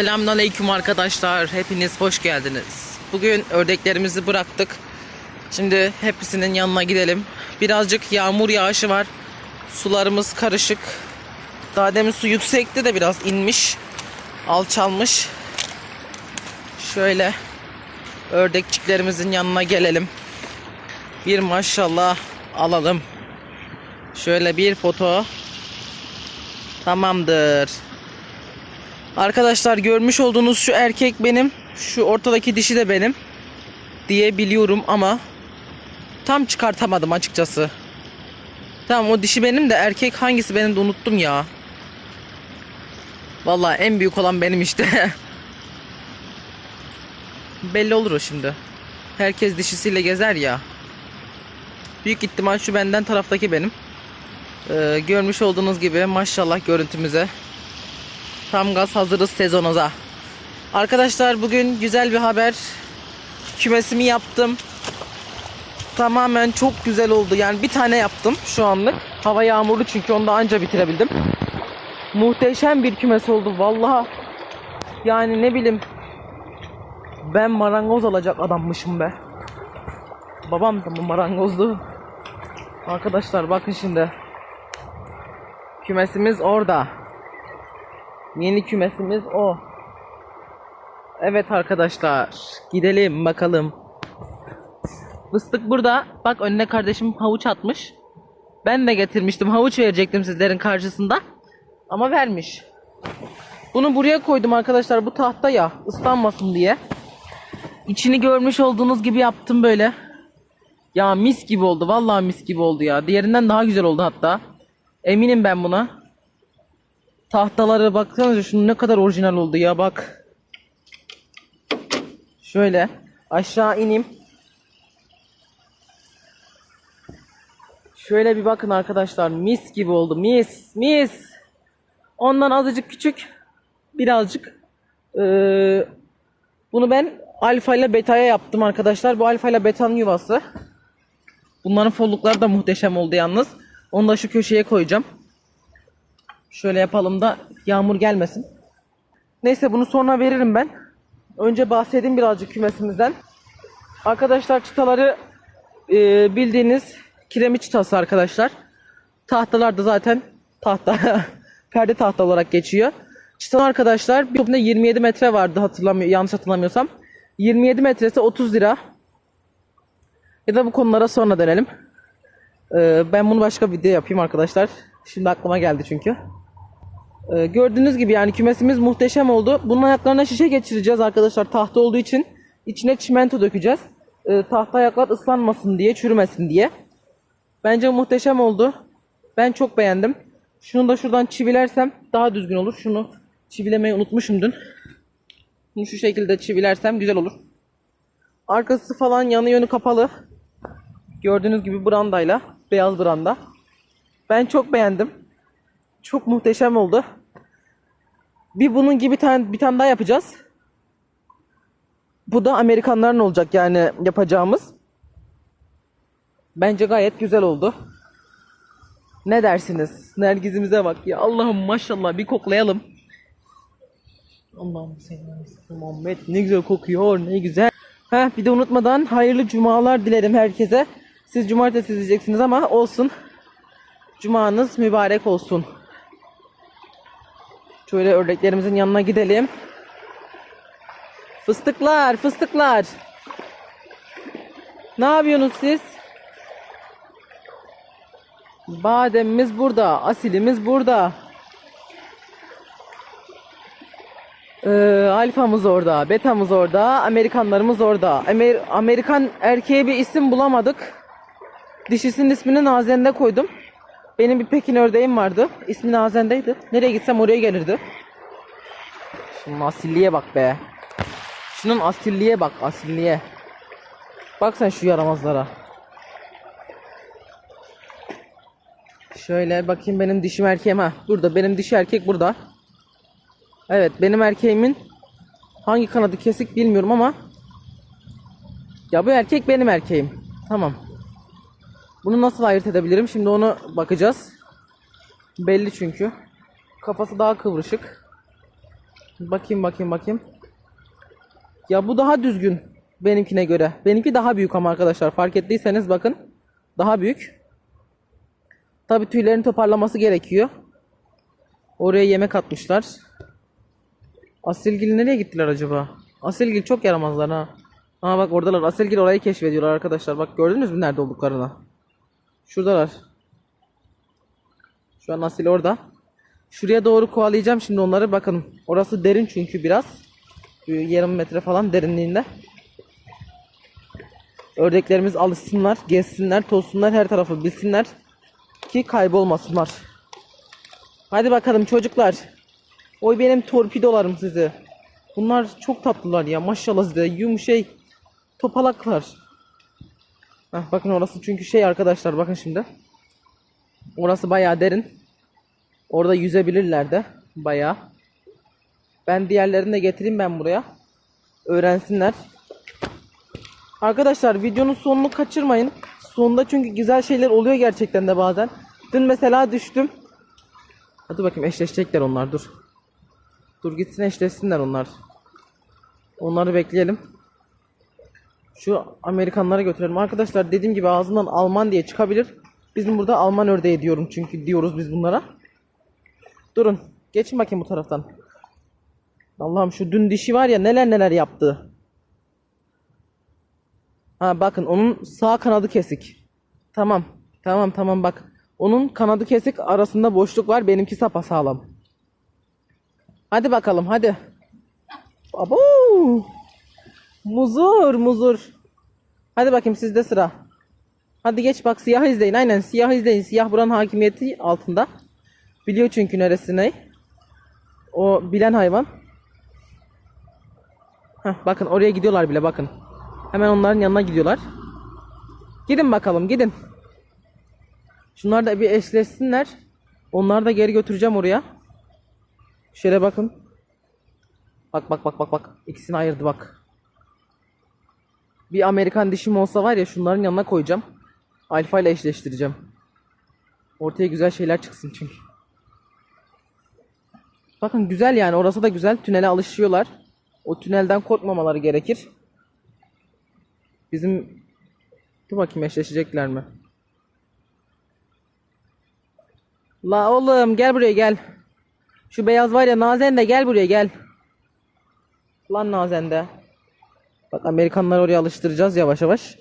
Selamünaleyküm arkadaşlar. Hepiniz hoş geldiniz. Bugün ördeklerimizi bıraktık. Şimdi hepsinin yanına gidelim. Birazcık yağmur yağışı var. Sularımız karışık. Daha demin su yüksekti de biraz inmiş. Alçalmış. Şöyle ördekçiklerimizin yanına gelelim. Bir maşallah alalım. Şöyle bir foto. Tamamdır. Arkadaşlar görmüş olduğunuz şu erkek benim. Şu ortadaki dişi de benim. Diye biliyorum ama tam çıkartamadım açıkçası. Tamam o dişi benim de erkek hangisi benim de unuttum ya. Vallahi en büyük olan benim işte. Belli olur o şimdi. Herkes dişisiyle gezer ya. Büyük ihtimal şu benden taraftaki benim. Ee, görmüş olduğunuz gibi maşallah görüntümüze. Tam gaz hazırız sezonoza. Arkadaşlar bugün güzel bir haber. Kümesimi yaptım. Tamamen çok güzel oldu. Yani bir tane yaptım şu anlık. Hava yağmurlu çünkü onu da anca bitirebildim. Muhteşem bir kümes oldu. Vallahi yani ne bileyim ben marangoz olacak adammışım be. Babam da mı marangozdu? Arkadaşlar bakın şimdi. Kümesimiz orada. Yeni kümesimiz o. Evet arkadaşlar. Gidelim bakalım. Fıstık burada. Bak önüne kardeşim havuç atmış. Ben de getirmiştim. Havuç verecektim sizlerin karşısında. Ama vermiş. Bunu buraya koydum arkadaşlar. Bu tahta ya. ıslanmasın diye. İçini görmüş olduğunuz gibi yaptım böyle. Ya mis gibi oldu. Vallahi mis gibi oldu ya. Diğerinden daha güzel oldu hatta. Eminim ben buna. Tahtaları baksanıza şunun ne kadar orijinal oldu ya bak. Şöyle aşağı ineyim. Şöyle bir bakın arkadaşlar mis gibi oldu mis mis. Ondan azıcık küçük birazcık ee, bunu ben alfa ile beta'ya yaptım arkadaşlar. Bu alfa ile beta'nın yuvası. Bunların follukları da muhteşem oldu yalnız. Onu da şu köşeye koyacağım. Şöyle yapalım da yağmur gelmesin. Neyse bunu sonra veririm ben. Önce bahsedeyim birazcık kümesimizden. Arkadaşlar çıtaları e, bildiğiniz kiremit çıtası arkadaşlar. Tahtalar da zaten tahta perde tahta olarak geçiyor. Çıtalar arkadaşlar bir topunda 27 metre vardı hatırlamıyor yanlış hatırlamıyorsam. 27 metresi 30 lira. Ya da bu konulara sonra dönelim. Ee, ben bunu başka bir video yapayım arkadaşlar. Şimdi aklıma geldi çünkü. Ee, gördüğünüz gibi yani kümesimiz muhteşem oldu. Bunun ayaklarına şişe geçireceğiz arkadaşlar tahta olduğu için. içine çimento dökeceğiz. Ee, tahta ayaklar ıslanmasın diye, çürümesin diye. Bence muhteşem oldu. Ben çok beğendim. Şunu da şuradan çivilersem daha düzgün olur. Şunu çivilemeyi unutmuşum dün. Bunu şu şekilde çivilersem güzel olur. Arkası falan yanı yönü kapalı. Gördüğünüz gibi brandayla. Beyaz branda. Ben çok beğendim. Çok muhteşem oldu. Bir bunun gibi tane, bir tane daha yapacağız. Bu da Amerikanların olacak yani yapacağımız. Bence gayet güzel oldu. Ne dersiniz? Nergizimize bak ya. Allah'ım maşallah bir koklayalım. Allah'ım senin Muhammed ne güzel kokuyor ne güzel. Heh, bir de unutmadan hayırlı cumalar dilerim herkese. Siz cumartesi izleyeceksiniz ama olsun. Cumanız mübarek olsun. Şöyle ördeklerimizin yanına gidelim. Fıstıklar, fıstıklar. Ne yapıyorsunuz siz? Bademimiz burada, asilimiz burada. Ee, alfamız orada, betamız orada, Amerikanlarımız orada. Amer- Amerikan erkeğe bir isim bulamadık. Dişisinin ismini Nazen'de koydum. Benim bir Pekin ördeğim vardı. İsmi Nazen'deydi. Nereye gitsem oraya gelirdi. Şunun asilliğe bak be. Şunun asilliğe bak, asilliğe. Bak sen şu yaramazlara. Şöyle bakayım benim dişim erkeğim ha. Burada benim dişi erkek burada. Evet benim erkeğimin hangi kanadı kesik bilmiyorum ama ya bu erkek benim erkeğim. Tamam. Bunu nasıl ayırt edebilirim? Şimdi onu bakacağız. Belli çünkü. Kafası daha kıvrışık. Bakayım bakayım bakayım. Ya bu daha düzgün benimkine göre. Benimki daha büyük ama arkadaşlar fark ettiyseniz bakın. Daha büyük. Tabi tüylerini toparlaması gerekiyor. Oraya yemek atmışlar. Asilgil nereye gittiler acaba? Asilgil çok yaramazlar ha. Aa bak oradalar. Asilgil orayı keşfediyorlar arkadaşlar. Bak gördünüz mü nerede olduklarını? Şuradalar. Şu an Asil orada. Şuraya doğru kovalayacağım şimdi onları. Bakın orası derin çünkü biraz. Bir yarım metre falan derinliğinde. Ördeklerimiz alışsınlar, gezsinler, tozsunlar, her tarafı bilsinler ki kaybolmasınlar. Hadi bakalım çocuklar. Oy benim torpidolarım sizi. Bunlar çok tatlılar ya maşallah size. Yumuşay topalaklar. Heh, bakın orası çünkü şey arkadaşlar bakın şimdi. Orası bayağı derin. Orada yüzebilirler de bayağı. Ben diğerlerini de getireyim ben buraya. Öğrensinler. Arkadaşlar videonun sonunu kaçırmayın. Sonunda çünkü güzel şeyler oluyor gerçekten de bazen. Dün mesela düştüm. Hadi bakayım eşleşecekler onlar dur. Dur gitsin eşleşsinler onlar. Onları bekleyelim. Şu Amerikanlara götürelim. Arkadaşlar dediğim gibi ağzından Alman diye çıkabilir. Bizim burada Alman ördeği diyorum çünkü diyoruz biz bunlara. Durun. Geçin bakayım bu taraftan. Allah'ım şu dün dişi var ya neler neler yaptı. Ha bakın onun sağ kanadı kesik. Tamam. Tamam tamam bak. Onun kanadı kesik arasında boşluk var. Benimki sapasağlam. Hadi bakalım hadi. Abo! Muzur muzur. Hadi bakayım sizde sıra. Hadi geç bak siyah izleyin. Aynen siyah izleyin. Siyah buranın hakimiyeti altında. Biliyor çünkü neresi ne. O bilen hayvan. Heh, bakın oraya gidiyorlar bile bakın. Hemen onların yanına gidiyorlar. Gidin bakalım gidin. Şunlar da bir eşleşsinler. Onları da geri götüreceğim oraya. Şöyle bakın. Bak bak bak bak bak. İkisini ayırdı bak. Bir Amerikan dişim olsa var ya şunların yanına koyacağım. Alfa ile eşleştireceğim. Ortaya güzel şeyler çıksın çünkü. Bakın güzel yani orası da güzel. Tünele alışıyorlar. O tünelden korkmamaları gerekir. Bizim Dur bakayım eşleşecekler mi? La oğlum gel buraya gel. Şu beyaz var ya Nazen de gel buraya gel. Lan Nazen de. Bak Amerikanları oraya alıştıracağız yavaş yavaş.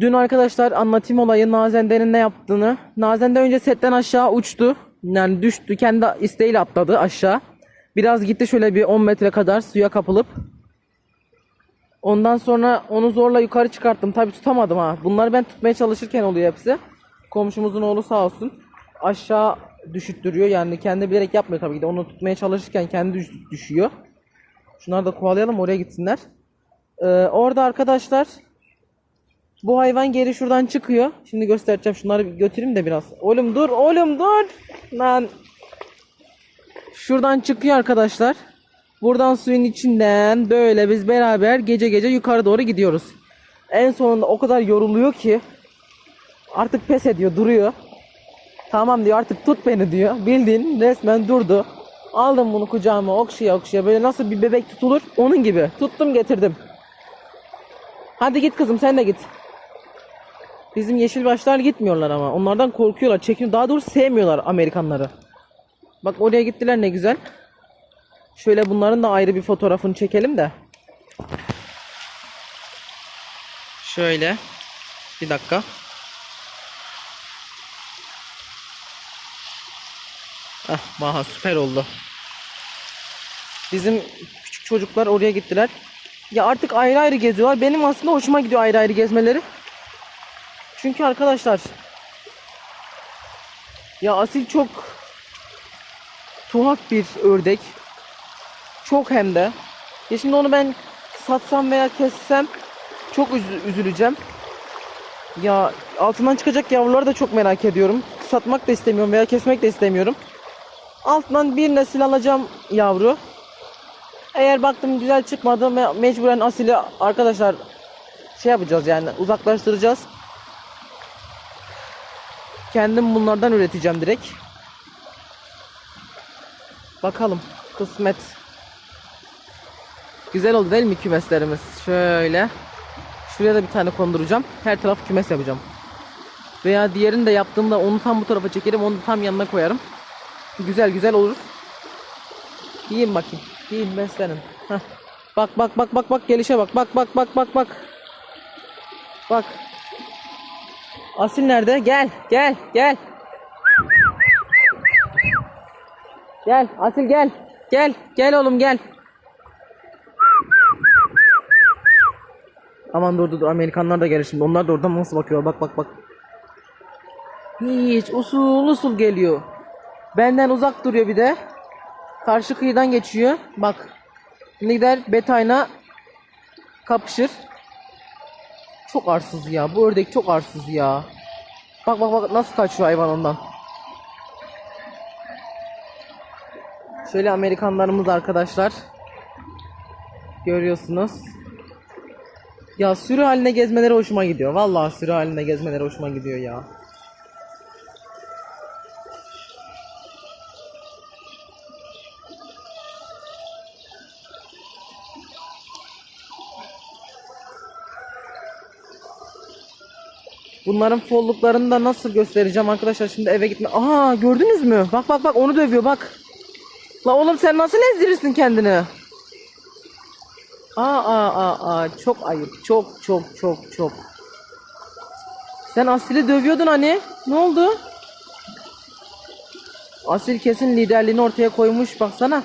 Dün arkadaşlar anlatayım olayı Nazende'nin ne yaptığını. Nazende önce setten aşağı uçtu. Yani düştü. Kendi isteğiyle atladı aşağı. Biraz gitti şöyle bir 10 metre kadar suya kapılıp. Ondan sonra onu zorla yukarı çıkarttım. Tabi tutamadım ha. Bunları ben tutmaya çalışırken oluyor hepsi. Komşumuzun oğlu sağ olsun. Aşağı düşüttürüyor. Yani kendi bilerek yapmıyor tabii ki de. Onu tutmaya çalışırken kendi düş- düşüyor. Şunları da kovalayalım oraya gitsinler. Ee, orada arkadaşlar bu hayvan geri şuradan çıkıyor. Şimdi göstereceğim. Şunları götüreyim de biraz. Oğlum dur, oğlum dur. Lan. Şuradan çıkıyor arkadaşlar. Buradan suyun içinden böyle biz beraber gece gece yukarı doğru gidiyoruz. En sonunda o kadar yoruluyor ki artık pes ediyor, duruyor. Tamam diyor artık tut beni diyor. Bildiğin resmen durdu. Aldım bunu kucağıma okşaya okşaya böyle nasıl bir bebek tutulur onun gibi. Tuttum getirdim. Hadi git kızım sen de git. Bizim yeşil başlar gitmiyorlar ama. Onlardan korkuyorlar. Çekin daha doğrusu sevmiyorlar Amerikanları. Bak oraya gittiler ne güzel. Şöyle bunların da ayrı bir fotoğrafını çekelim de. Şöyle. Bir dakika. Ah, maha süper oldu. Bizim küçük çocuklar oraya gittiler. Ya artık ayrı ayrı geziyorlar. Benim aslında hoşuma gidiyor ayrı ayrı gezmeleri. Çünkü arkadaşlar ya Asil çok tuhaf bir ördek. Çok hem de. Ya şimdi onu ben satsam veya kessem çok üzü- üzüleceğim. Ya altından çıkacak yavruları da çok merak ediyorum. Satmak da istemiyorum veya kesmek de istemiyorum. Altından bir nesil alacağım yavru. Eğer baktım güzel çıkmadı me- mecburen asili arkadaşlar şey yapacağız yani uzaklaştıracağız. Kendim bunlardan üreteceğim direkt. Bakalım kısmet. Güzel oldu değil mi kümeslerimiz? Şöyle. Şuraya da bir tane konduracağım. Her taraf kümes yapacağım. Veya diğerini de yaptığımda onu tam bu tarafa çekerim. Onu tam yanına koyarım. Güzel güzel olur. Yiyin bakayım. Yiyin beslenin. Heh. Bak bak bak bak bak gelişe bak. Bak bak bak bak bak. Bak. Asil nerede? Gel gel gel. Gel Asil gel. Gel gel oğlum gel. Aman dur dur Amerikanlar da gelir şimdi. Onlar da oradan nasıl bakıyor? Bak bak bak. Hiç usul usul geliyor. Benden uzak duruyor bir de. Karşı kıyıdan geçiyor. Bak. Şimdi gider betayna kapışır. Çok arsız ya. Bu ördek çok arsız ya. Bak bak bak nasıl kaçıyor hayvan ondan. Şöyle Amerikanlarımız arkadaşlar. Görüyorsunuz. Ya sürü haline gezmeleri hoşuma gidiyor. Vallahi sürü haline gezmeleri hoşuma gidiyor ya. Bunların folluklarını da nasıl göstereceğim arkadaşlar şimdi eve gitme. Aha gördünüz mü? Bak bak bak onu dövüyor bak. La oğlum sen nasıl ezdirirsin kendini? Aa aa aa aa çok ayıp. Çok çok çok çok. Sen Asil'i dövüyordun hani. Ne oldu? Asil kesin liderliğini ortaya koymuş baksana.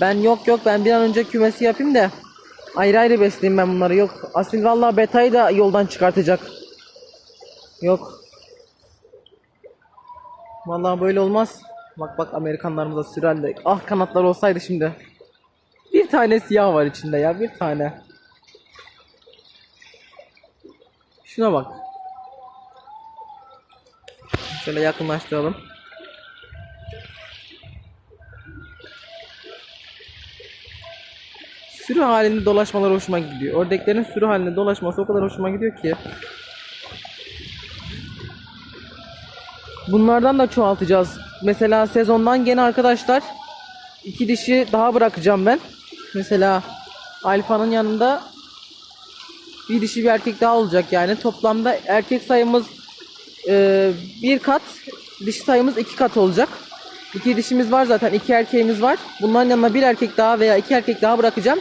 Ben yok yok ben bir an önce kümesi yapayım da ayrı ayrı besleyeyim ben bunları yok. Asil vallahi betayı da yoldan çıkartacak. Yok. Vallahi böyle olmaz. Bak bak Amerikanlarımıza sürerle. Ah kanatlar olsaydı şimdi. Bir tane siyah var içinde ya bir tane. Şuna bak. Şöyle yakınlaştıralım. Sürü halinde dolaşmalar hoşuma gidiyor. Ördeklerin sürü halinde dolaşması o kadar hoşuma gidiyor ki. Bunlardan da çoğaltacağız. Mesela sezondan gene arkadaşlar iki dişi daha bırakacağım ben. Mesela alfanın yanında bir dişi bir erkek daha olacak yani. Toplamda erkek sayımız e, bir kat, dişi sayımız iki kat olacak. İki dişimiz var zaten, iki erkeğimiz var. Bunların yanına bir erkek daha veya iki erkek daha bırakacağım.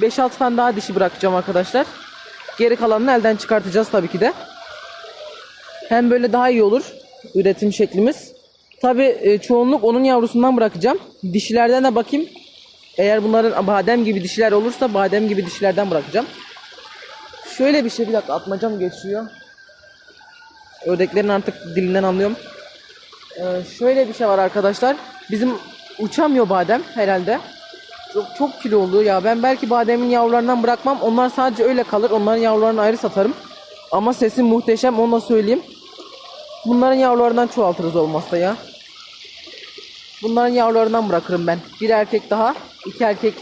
5-6 tane daha dişi bırakacağım arkadaşlar. Geri kalanını elden çıkartacağız tabii ki de. Hem böyle daha iyi olur üretim şeklimiz. Tabi çoğunluk onun yavrusundan bırakacağım. Dişilerden de bakayım. Eğer bunların badem gibi dişiler olursa badem gibi dişilerden bırakacağım. Şöyle bir şey bir dakika atmacam geçiyor. Ördeklerin artık dilinden anlıyorum. Ee, şöyle bir şey var arkadaşlar. Bizim uçamıyor badem herhalde. Çok, çok kilo oluyor ya. Ben belki bademin yavrularından bırakmam. Onlar sadece öyle kalır. Onların yavrularını ayrı satarım. Ama sesi muhteşem onu da söyleyeyim. Bunların yavrularından çoğaltırız olmazsa ya. Bunların yavrularından bırakırım ben. Bir erkek daha, iki erkek,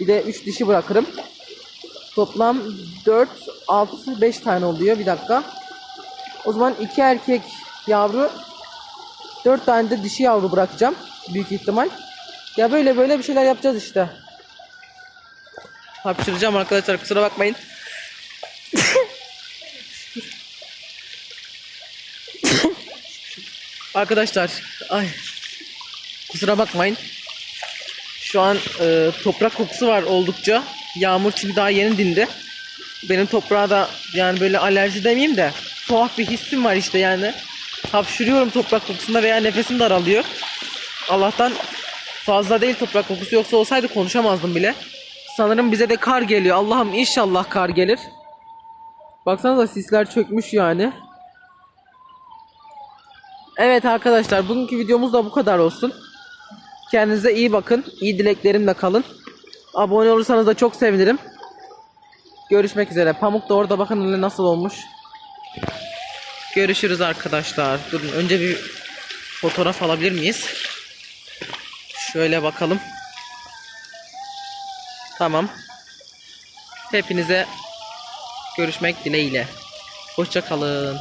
bir de üç dişi bırakırım. Toplam 4, 6, 5 tane oluyor. Bir dakika. O zaman iki erkek yavru, 4 tane de dişi yavru bırakacağım. Büyük ihtimal. Ya böyle böyle bir şeyler yapacağız işte. Hapşıracağım arkadaşlar kusura bakmayın. Arkadaşlar ay kusura bakmayın. Şu an e, toprak kokusu var oldukça. Yağmur çünkü daha yeni dindi. Benim toprağa da yani böyle alerji demeyeyim de tuhaf bir hissim var işte yani. Hapşırıyorum toprak kokusunda veya nefesim daralıyor. Allah'tan fazla değil toprak kokusu yoksa olsaydı konuşamazdım bile. Sanırım bize de kar geliyor. Allah'ım inşallah kar gelir. Baksanıza sisler çökmüş yani. Evet arkadaşlar bugünkü videomuz da bu kadar olsun. Kendinize iyi bakın. İyi dileklerimle kalın. Abone olursanız da çok sevinirim. Görüşmek üzere. Pamuk da orada bakın nasıl olmuş. Görüşürüz arkadaşlar. Durun önce bir fotoğraf alabilir miyiz? Şöyle bakalım. Tamam. Hepinize görüşmek dileğiyle. Hoşça kalın.